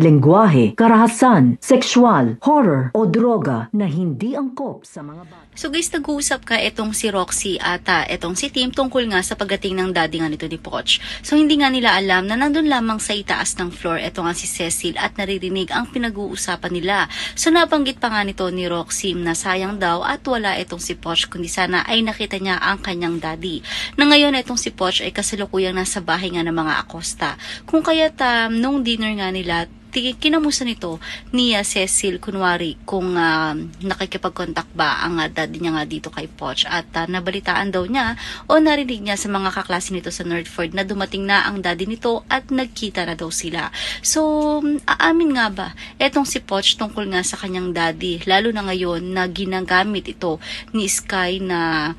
lengguwahe, karahasan, sexual, horror o droga na hindi angkop sa mga bata. So guys, nag-uusap ka etong si Roxy at ah, etong si Tim tungkol nga sa pagdating ng daddy nga nito ni Poch. So hindi nga nila alam na nandun lamang sa itaas ng floor eto nga si Cecil at naririnig ang pinag-uusapan nila. So nabanggit pa nga nito ni Roxy na sayang daw at wala etong si Poch kundi sana ay nakita niya ang kanyang daddy. Na ngayon etong si Poch ay kasalukuyang nasa bahay nga ng mga Acosta. Kung kaya't um, nung dinner nga nila, kinamusta nito ni ah, Cecil kunwari kung ah, nakikipag-contact ba ang ah, daddy niya nga dito kay Poch at ah, nabalitaan daw niya o narinig niya sa mga kaklase nito sa Nordford na dumating na ang daddy nito at nagkita na daw sila. So, aamin nga ba etong si Poch tungkol nga sa kanyang daddy lalo na ngayon na ginagamit ito ni Sky na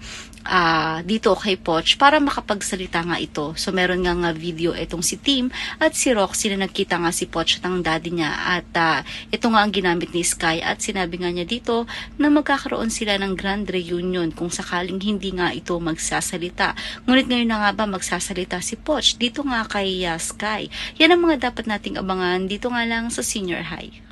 ah, dito kay Poch para makapagsalita nga ito. So meron nga nga video itong si Tim at si Roxy na nagkita nga si Poch ang daddy niya at ah, ito nga ang ginamit ni Sky at sinabi nga niya dito na magkakaroon sila ng grand reunion kung sakaling hindi nga ito magsasalita. Ngunit ngayon na nga ba magsasalita si Poch dito nga kay ah, Sky. Yan ang mga dapat nating abangan dito nga lang sa senior high.